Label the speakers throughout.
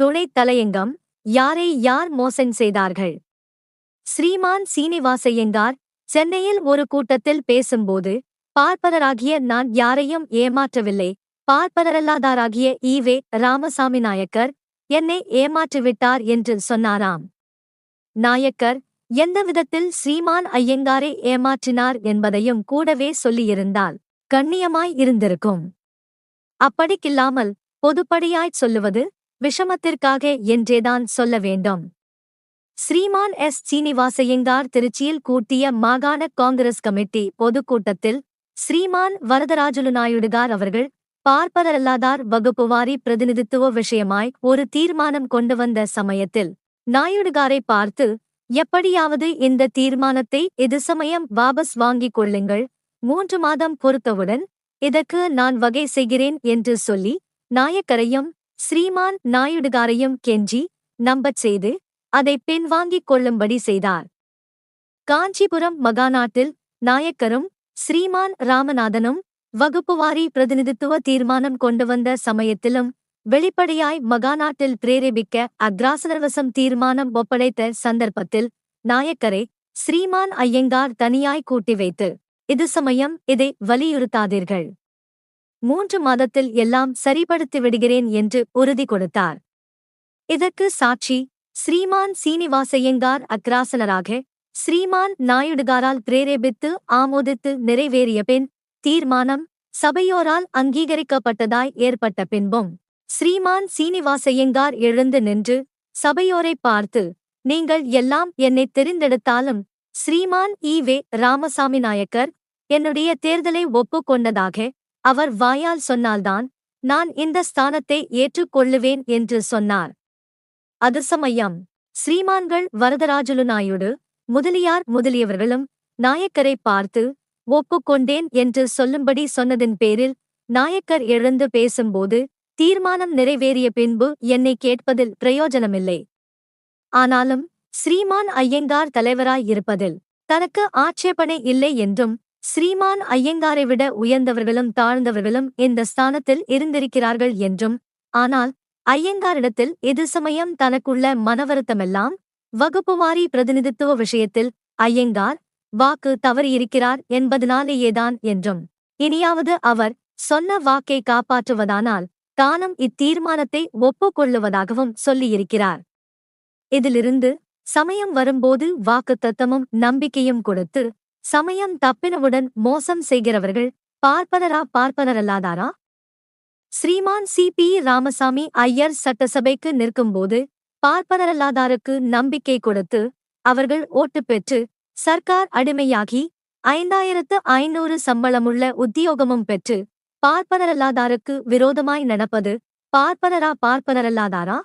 Speaker 1: துணைத் தலையங்கம் யாரை யார் மோசம் செய்தார்கள்? ஸ்ரீமான் சீனிவாசையங்கார் சென்னையில் ஒரு கூட்டத்தில் பேசும்போது பார்ப்பனராகிய நான் யாரையும் ஏமாற்றவில்லை. பார்ப்பனரல்லாதாராகிய ஈவே ராமசாமி நாயக்கர் என்னை ஏமாற்றிவிட்டார் என்று சொன்னாராம். நாயக்கர் எந்த விதத்தில் ஸ்ரீமான் ஐயங்காரை ஏமாற்றினார் என்பதையும் கூடவே சொல்லியிருந்தால் கண்ணியமாய் இருந்திருக்கும். அப்படிக்கில்லாமல் பொதுப்படியாய்ச் சொல்லுவது விஷமத்திற்காக என்றேதான் சொல்ல வேண்டும். ஸ்ரீமான் எஸ். சீனிவாசையங்கார் திருச்சியில் கூட்டிய மாகாண காங்கிரஸ் கமிட்டி பொதுக்கூட்டத்தில் ஸ்ரீமான் வரதராஜுலு நாயுடுகார் அவர்கள் பார்ப்பதரல்லாதார் வகுப்புவாரி பிரதிநிதித்துவ விஷயமாய் ஒரு தீர்மானம் கொண்டு வந்த சமயத்தில் நாயுடுகாரை பார்த்து எப்படியாவது இந்த தீர்மானத்தை இது சமயம் வாபஸ் வாங்கிக் கொள்ளுங்கள். மூன்று மாதம் பொறுத்தவுடன் இதற்கு நான் வகை செய்கிறேன் என்று சொல்லி நாயக்கரையும் ஸ்ரீமான் நாயுடுகாரையும் கெஞ்சி நம்பச் செய்து அதை பின்வாங்கிக் கொள்ளும்படி செய்தார். காஞ்சிபுரம் மகாநாட்டில் நாயக்கரும் ஸ்ரீமான் ராமநாதனும் வகுப்புவாரி பிரதிநிதித்துவ தீர்மானம் கொண்டு வந்த சமயத்திலும் வெளிப்படையாய் மகாநாட்டில் பிரேரேபிக்க அக்ராசனர்வசம் தீர்மானம் ஒப்படைத்த சந்தர்ப்பத்தில் நாயக்கரை ஸ்ரீமான் ஐயங்கார் தனியாய் கூட்டி வைத்து இது சமயம் இதை வலியுறுத்தாதீர்கள். மூன்று மாதத்தில் எல்லாம் சரிபடுத்தி விடுகிறேன் என்று உறுதி கொடுத்தார். இதற்கு சாட்சி ஸ்ரீமான் சீனிவாசையங்கார் அக்ராசனராக ஸ்ரீமான் நாயுடுகாரால் பிரேரேபித்து ஆமோதித்து நிறைவேறிய பின் தீர்மானம் சபையோரால் அங்கீகரிக்கப்பட்டதாய் ஏற்பட்ட பின்பும் ஸ்ரீமான் சீனிவாசையங்கார் எழுந்து நின்று சபையோரை பார்த்து நீங்கள் எல்லாம் என்னை தெரிந்தெடுத்தாலும் ஸ்ரீமான் ஈ வே ராமசாமி நாயக்கர் என்னுடைய தேர்தலை ஒப்புக்கொண்டதாக அவர் வாயால் சொன்னால்தான் நான் இந்த ஸ்தானத்தை ஏற்றுக்கொள்ளுவேன் என்று சொன்னார். அது சமயம் ஸ்ரீமான்கள் வரதராஜுலு நாயுடு முதலியார் முதலியவர்களும் நாயக்கரை பார்த்து ஒப்புக்கொண்டேன் என்று சொல்லும்படி சொன்னதின் பேரில் நாயக்கர் எழுந்து பேசும்போது தீர்மானம் நிறைவேறிய பின்பு என்னை கேட்பதில் பிரயோஜனமில்லை. ஆனாலும் ஸ்ரீமான் ஐயங்கார் தலைவராய் இருப்பதில் தனக்கு ஆட்சேபனை இல்லை என்றும் ஸ்ரீமான் ஐயங்காரை விட உயர்ந்தவர்களும் தாழ்ந்தவர்களும் இந்த ஸ்தானத்தில் இருந்திருக்கிறார்கள் என்றும் ஆனால் ஐயங்காரிடத்தில் எது சமயம் தனக்குள்ள மனவருத்தமெல்லாம்? வகுப்புவாரி பிரதிநிதித்துவ விஷயத்தில் ஐயங்கார் வாக்கு தவறியிருக்கிறார் என்பதனாலேயேதான் என்றும். இனியாவது அவர் சொன்ன வாக்கை காப்பாற்றுவதானால் தானும் இத்தீர்மானத்தை ஒப்புக்கொள்ளுவதாகவும் சொல்லியிருக்கிறார். இதிலிருந்து சமயம் வரும்போது வாக்குத்தத்தமும் நம்பிக்கையும் கொடுத்து சமயம் தப்பினவுடன் மோசம் செய்கிறவர்கள் பார்ப்பனரா பார்ப்பனரல்லாதாரா? ஸ்ரீமான் சி. பி. ராமசாமி ஐயர் சட்டசபைக்கு நிற்கும்போது பார்ப்பனரல்லாதாருக்கு நம்பிக்கை கொடுத்து அவர்கள் ஓட்டு பெற்று சர்க்கார் அடிமையாகி ஐந்தாயிரத்து ஐநூறு சம்பளமுள்ள உத்தியோகமும் பெற்று பார்ப்பனரல்லாதாருக்கு விரோதமாய் நடப்பது பார்ப்பனரா பார்ப்பனரல்லாதாரா?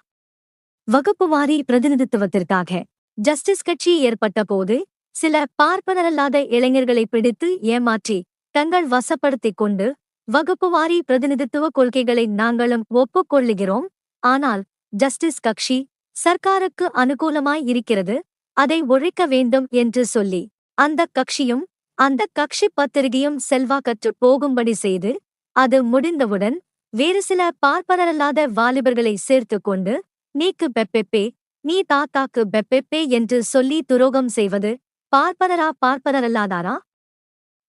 Speaker 1: வகுப்புவாரி பிரதிநிதித்துவத்திற்காக ஜஸ்டிஸ் கட்சி ஏற்பட்ட போது சில பார்ப்பனரல்லாத இளைஞர்களை பிடித்து ஏமாற்றி தங்கள் வசப்படுத்திக் கொண்டு வகுப்புவாரி பிரதிநிதித்துவ கொள்கைகளை நாங்களும் ஒப்புக்கொள்ளுகிறோம். ஆனால் ஜஸ்டிஸ் கட்சி சர்க்காருக்கு அனுகூலமாய் இருக்கிறது. அதை ஒழிக்க வேண்டும் என்று சொல்லி அந்த கட்சியும் அந்த கட்சி பத்திரிகையும் செல்வாக்கற்று போகும்படி செய்து அது முடிந்தவுடன் வேறு சில பார்ப்பனரல்லாத வாலிபர்களை சேர்த்து கொண்டு நீக்கு பெப்பெப்பே நீ தாத்தாக்கு பெப்பெப்பே என்று சொல்லி துரோகம் செய்வது பார்ப்பனரா பார்ப்பனரல்லாதாரா?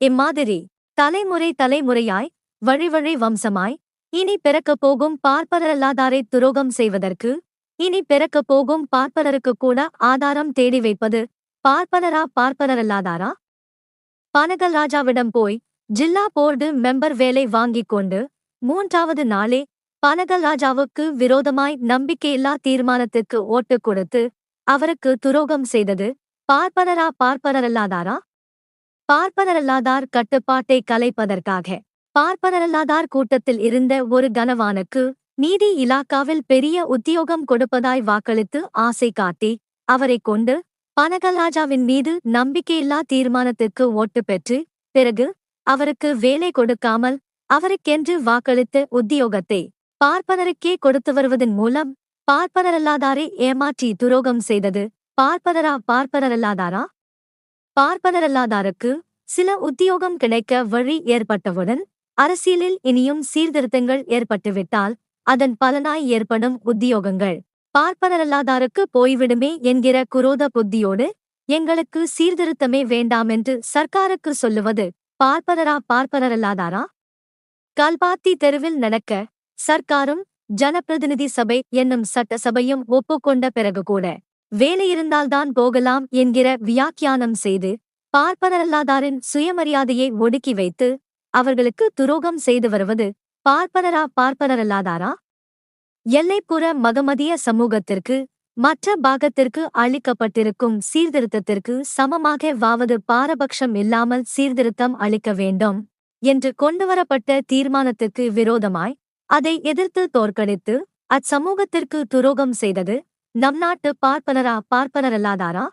Speaker 1: இம்மாதிரி தலைமுறை தலைமுறையாய் வழிவழி வம்சமாய் இனி பிறக்கப் போகும் பார்ப்பனரல்லாதாரை துரோகம் செய்வதற்கு இனி பிறக்கப் போகும் பார்ப்பனருக்கு கூட ஆதாரம் தேடி வைப்பது பார்ப்பனரா பார்ப்பனரல்லாதாரா? பானகல் ராஜாவிடம் போய் ஜில்லா போர்டு மெம்பர் வேலை வாங்கிக் கொண்டு மூன்றாவது நாளே பானகல் ராஜாவுக்கு விரோதமாய் நம்பிக்கையில்லா தீர்மானத்துக்கு ஓட்டு கொடுத்து அவருக்கு துரோகம் செய்தது பார்ப்பனரா பார்ப்பனரல்லாதாரா? பார்ப்பனரல்லாதார் கட்டுப்பாட்டை கலைப்பதற்காக. பார்ப்பனரல்லாதார் கூட்டத்தில் இருந்த ஒரு கனவானுக்கு நீதி இலாக்காவில் பெரிய உத்தியோகம் கொடுப்பதாய் வாக்களித்து ஆசை காட்டி அவரைக் கொண்டு பனகல்ராஜாவின் மீது நம்பிக்கையில்லா தீர்மானத்திற்கு ஓட்டு பெற்று பிறகு அவருக்கு வேலை கொடுக்காமல் அவருக்கென்று வாக்களித்த உத்தியோகத்தை பார்ப்பனருக்கே கொடுத்து வருவதன் மூலம் பார்ப்பனரல்லாதாரை ஏமாற்றி துரோகம் செய்தது பார்ப்பதரா பார்ப்பதரல்லாதாரா? பார்ப்பதரல்லாதாருக்கு சில உத்தியோகம் கிடைக்க வழி ஏற்பட்டவுடன் அரசியலில் இனியும் சீர்திருத்தங்கள் ஏற்பட்டுவிட்டால் அதன் பலனாய் ஏற்படும் உத்தியோகங்கள். பார்ப்பனரல்லாதாருக்கு போய்விடுமே என்கிற குரோத புத்தியோடு எங்களுக்கு சீர்திருத்தமே வேண்டாமென்று சர்க்காருக்கு சொல்லுவது பார்ப்பனரா பார்ப்பனரல்லாதாரா கல்பாத்தி தெருவில் நடக்க சர்க்காரும் ஜனப்பிரதிநிதி சபை என்னும் சட்டசபையும் ஒப்புக்கொண்ட பிறகு கூட வேலையிருந்தால்தான் போகலாம் என்கிற வியாக்கியானம் செய்து பார்ப்பனரல்லாதாரின் சுயமரியாதையை ஒடுக்கி வைத்து அவர்களுக்கு துரோகம் செய்து வருவது பார்ப்பனரா பார்ப்பனரல்லாதாரா? எல்லைப்புற மகமதிய சமூகத்திற்கு மற்ற பாகத்திற்கு அளிக்கப்பட்டிருக்கும் சீர்திருத்தத்திற்கு சமமாக வாவது பாரபட்சம் இல்லாமல் சீர்திருத்தம் அளிக்க வேண்டும் என்று கொண்டுவரப்பட்ட தீர்மானத்துக்கு விரோதமாய் அதை எதிர்த்து தோற்கடித்து அச்சமூகத்திற்கு துரோகம் செய்தது நம் நாட்டு பார்ப்பனரா பார்ப்பனரல்லாதாரா?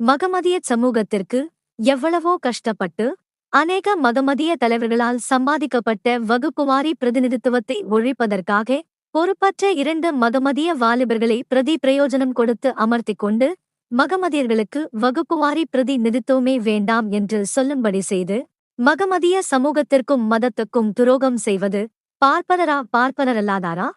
Speaker 1: மகமதிய சமூகத்திற்கு எவ்வளவோ கஷ்டப்பட்டு அநேக மகமதிய தலைவர்களால் சம்பாதிக்கப்பட்ட வகுப்புவாரி பிரதிநிதித்துவத்தை ஒழிப்பதற்காக பொறுப்பற்ற இரண்டு மகமதிய வாலிபர்களை பிரதி பிரயோஜனம் கொடுத்து அமர்த்திக் கொண்டு மகமதியர்களுக்கு வகுப்புவாரி பிரதிநிதித்துவமே வேண்டாம் என்று சொல்லும்படி செய்து மகமதிய சமூகத்திற்கும் மதத்துக்கும் துரோகம் செய்வது பார்ப்பனரா பார்ப்பனரல்லாதாரா?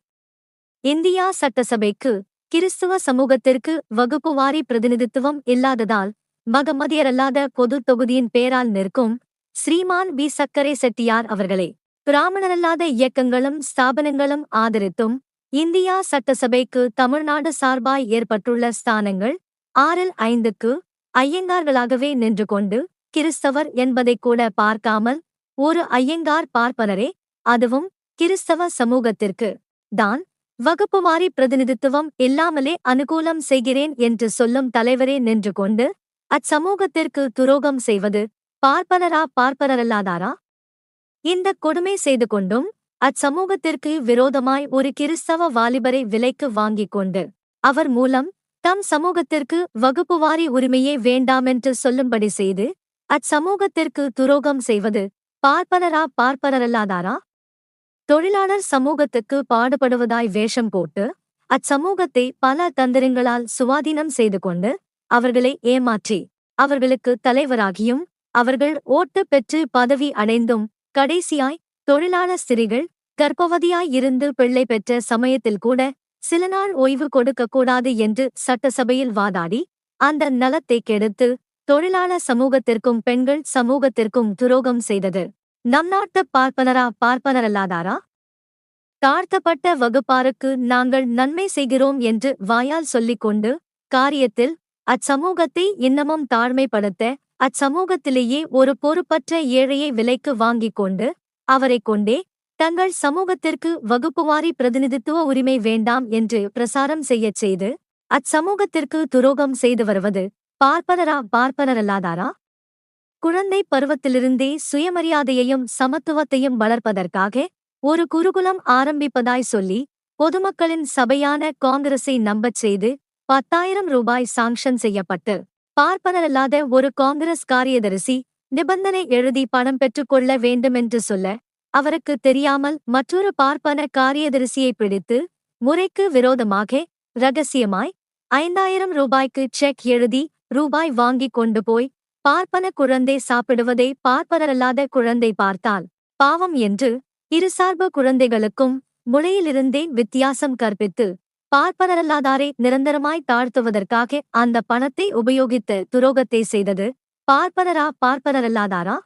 Speaker 1: இந்தியா சட்டசபைக்கு கிறிஸ்துவ சமூகத்திற்கு வகுப்புவாரி பிரதிநிதித்துவம் இல்லாததால் மகமதியரல்லாத பொது தொகுதியின் பேரால் நிற்கும் ஸ்ரீமான் பி சக்கரை செட்டியார் அவர்களை பிராமணரல்லாத இயக்கங்களும் ஸ்தாபனங்களும் ஆதரித்தும் இந்தியா சட்டசபைக்கு தமிழ்நாடு சார்பாய் ஏற்பட்டுள்ள ஸ்தானங்கள் ஆறில் ஐந்துக்கு ஐயங்கார்களாகவே நின்று கொண்டு கிறிஸ்தவர் என்பதை கூட பார்க்காமல் ஒரு ஐயங்கார் பார்ப்பனரே அதுவும் கிறிஸ்தவ சமூகத்திற்கு. தான் வகுப்புவாரி பிரதிநிதித்துவம் இல்லாமலே அனுகூலம் செய்கிறேன் என்று சொல்லும் தலைவரே நின்று கொண்டு அச்சமூகத்திற்கு துரோகம் செய்வது பார்ப்பனரா பார்ப்பனரல்லாதாரா? இந்த கொடுமை செய்து கொண்டும் அச்சமூகத்திற்கு விரோதமாய் ஒரு கிறிஸ்தவ வாலிபரை விலைக்கு வாங்கிக் கொண்டு அவர் மூலம் தம் சமூகத்திற்கு வகுப்புவாரி உரிமையே வேண்டாமென்று சொல்லும்படி செய்து அச்சமூகத்திற்கு துரோகம் செய்வது பார்ப்பனரா பார்ப்பனரல்லாதாரா? தொழிலாளர் சமூகத்துக்கு பாடுபடுவதாய் வேஷம் போட்டு அச்சமூகத்தை பல தந்திரங்களால் சுவாதீனம் செய்து கொண்டு அவர்களை ஏமாற்றி அவர்களுக்கு தலைவராகியும் அவர்கள் ஓட்டு பெற்று பதவி அடைந்தும் கடைசியாய் தொழிலாளர் ஸ்திரிகள் கர்ப்பவதியாய் இருந்து பிள்ளை பெற்ற சமயத்தில் கூட சில நாள் ஓய்வு கொடுக்கக்கூடாது என்று சட்டசபையில் வாதாடி அந்த நலத்தை கெடுத்து தொழிலாளர் சமூகத்திற்கும் பெண்கள் சமூகத்திற்கும் துரோகம் செய்தது. நம் நாட்டு பார்ப்பனரா பார்ப்பனரல்லாதாரா? தாழ்த்தப்பட்ட வகுப்பாருக்கு நாங்கள் நன்மை செய்கிறோம் என்று வாயால் சொல்லிக் கொண்டு காரியத்தில் அச்சமூகத்தை இன்னமும் தாழ்மைப்படுத்த அச்சமூகத்திலேயே ஒரு பொறுப்பற்ற ஏழையை விலைக்கு வாங்கிக் கொண்டு அவரைக் கொண்டே தங்கள் சமூகத்திற்கு வகுப்புவாரி பிரதிநிதித்துவ உரிமை வேண்டாம் என்று பிரசாரம் செய்யச் செய்து அச்சமூகத்திற்கு துரோகம் செய்து வருவது பார்ப்பனரா பார்ப்பனரல்லாதாரா? குழந்தை பருவத்திலிருந்தே சுயமரியாதையையும் சமத்துவத்தையும் வளர்ப்பதற்காக ஒரு குருகுலம் ஆரம்பிப்பதாய் சொல்லி பொதுமக்களின் சபையான காங்கிரஸை நம்பச் செய்து பத்தாயிரம் ரூபாய் சாங்ஷன் செய்யப்பட்டு பார்ப்பனரல்லாத ஒரு காங்கிரஸ் காரியதரிசி நிபந்தனை எழுதி பணம் பெற்றுக்கொள்ள வேண்டுமென்று சொல்ல அவருக்கு தெரியாமல் மற்றொரு பார்ப்பன காரியதரிசியை பிடித்து முறைக்கு விரோதமாக ரகசியமாய் ஐந்தாயிரம் ரூபாய்க்கு செக் எழுதி ரூபாய் வாங்கிக் கொண்டு போய் பார்ப்பன குழந்தை சாப்பிடுவதை பார்ப்பனரல்லாத குழந்தை பார்த்தால் பாவம் என்று இருசார்பு குழந்தைகளுக்கும் முளையிலிருந்தே வித்தியாசம் கற்பித்து பார்ப்பனரல்லாதாரை நிரந்தரமாய் தாழ்த்துவதற்காக அந்த பணத்தை உபயோகித்து துரோகத்தை செய்தது பார்ப்பனரா பார்ப்பனரல்லாதாரா?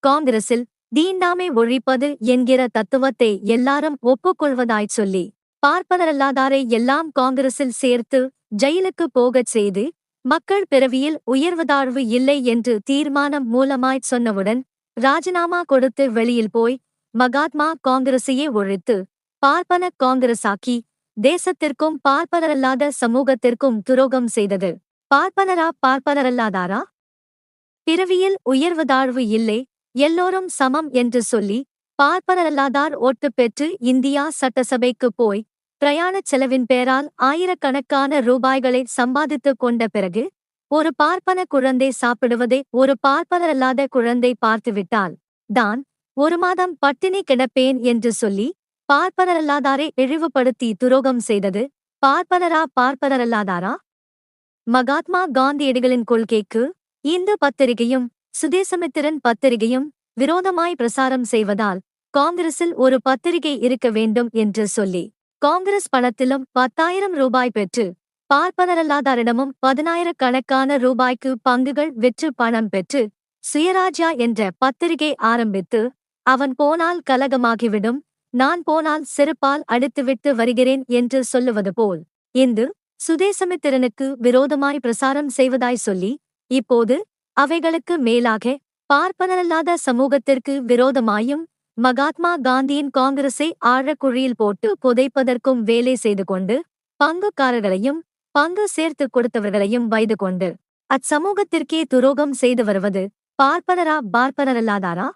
Speaker 1: காங்கிரஸில் தீண்டாமை ஒழிப்பது என்கிற தத்துவத்தை எல்லாரும் ஒப்புக்கொள்வதாய்ச் சொல்லி பார்ப்பனரல்லாதாரை எல்லாம் காங்கிரஸில் சேர்த்து ஜெயிலுக்கு போகச் செய்து மக்கள் பிறவியில் உயர்வதாழ்வு இல்லை என்று தீர்மானம் மூலமாய்ச் சொன்னவுடன் ராஜினாமா கொடுத்து வெளியில் போய் மகாத்மா காங்கிரஸையே ஒழித்து பார்ப்பன காங்கிரஸாக்கி தேசத்திற்கும் பார்ப்பனரல்லாத சமூகத்திற்கும் துரோகம் செய்தது. பார்ப்பனரா பார்ப்பனரல்லாதாரா? பிறவியில் உயர்வதாழ்வு இல்லை எல்லோரும் சமம் என்று சொல்லி பார்ப்பனரல்லாதார் ஓட்டு பெற்று இந்தியா சட்டசபைக்கு போய் பிரயாணச் செலவின் பேரால் ஆயிரக்கணக்கான ரூபாய்களை சம்பாதித்துக் கொண்ட பிறகு ஒரு பார்ப்பன குழந்தை சாப்பிடுவதை ஒரு பார்ப்பனரல்லாத குழந்தை பார்த்துவிட்டால் தான் ஒரு மாதம் பட்டினி கிடப்பேன் என்று சொல்லி பார்ப்பனரல்லாதாரை இழிவுபடுத்தி துரோகம் செய்தது பார்ப்பனரா பார்ப்பனரல்லாதாரா? மகாத்மா காந்தியடிகளின் கொள்கைக்கு இந்து பத்திரிகையும் சுதேசமித்திரன் பத்திரிகையும் விரோதமாய் பிரசாரம் செய்வதால் காங்கிரஸில் ஒரு பத்திரிகை இருக்க வேண்டும் என்று சொல்லி காங்கிரஸ் பணத்திலும் பத்தாயிரம் ரூபாய் பெற்று பார்ப்பனரல்லாதாரிடமும் பதினாயிரக்கணக்கான ரூபாய்க்கு பங்குகள் விற்று பணம் பெற்று சுயராஜ்யா என்ற பத்திரிகை ஆரம்பித்து அவன் போனால் கலகமாகிவிடும் நான் போனால் செருப்பால் அடித்துவிட்டு வருகிறேன் என்று சொல்லுவது போல் இந்து சுதேசமித்திரனுக்கு விரோதமாய் பிரசாரம் செய்வதாய் சொல்லி இப்போது அவைகளுக்கு மேலாக பார்ப்பனரல்லாத சமூகத்திற்கு விரோதமாயும் மகாத்மா காந்தியின் காங்கிரஸை ஆழக்குழியில் போட்டு புதைப்பதற்கும் வேலை செய்து கொண்டு பங்குக்காரர்களையும் பங்கு சேர்த்து கொடுத்தவர்களையும் வைது கொண்டு அச்சமூகத்திற்கே துரோகம் செய்து வருவது பார்ப்பனரா பார்ப்பனரல்லாதாரா?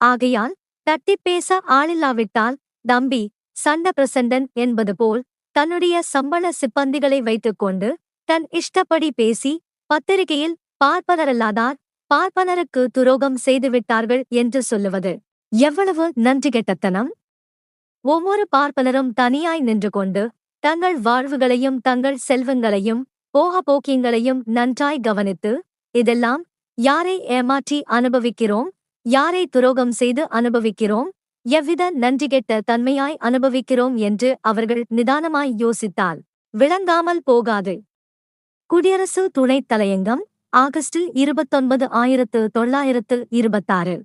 Speaker 1: ஆகையால் தட்டி பேச ஆளில்லாவிட்டால் தம்பி சண்ட பிரசண்டன் என்பது போல் தன்னுடைய சம்பள சிப்பந்திகளை வைத்துக்கொண்டு தன் இஷ்டப்படி பேசி பத்திரிகையில் பார்ப்பனரல்லாதார் பார்ப்பனருக்கு துரோகம் செய்துவிட்டார்கள் என்று சொல்லுவது எவ்வளவு நன்றி கெட்டத்தனம்? ஒவ்வொரு பார்ப்பனரும் தனியாய் நின்று கொண்டு தங்கள் வாழ்வுகளையும் தங்கள் செல்வங்களையும் போக போக்கியங்களையும் நன்றாய் கவனித்து இதெல்லாம் யாரை ஏமாற்றி அனுபவிக்கிறோம்? யாரை துரோகம் செய்து அனுபவிக்கிறோம்? எவ்வித நன்றிகெட்ட தன்மையாய் அனுபவிக்கிறோம் என்று அவர்கள் நிதானமாய் யோசித்தால் விளங்காமல் போகாது. குடியரசு துணைத் தலையங்கம் ஆகஸ்ட் இருபத்தொன்பது ஆயிரத்து தொள்ளாயிரத்து இருபத்தாறு.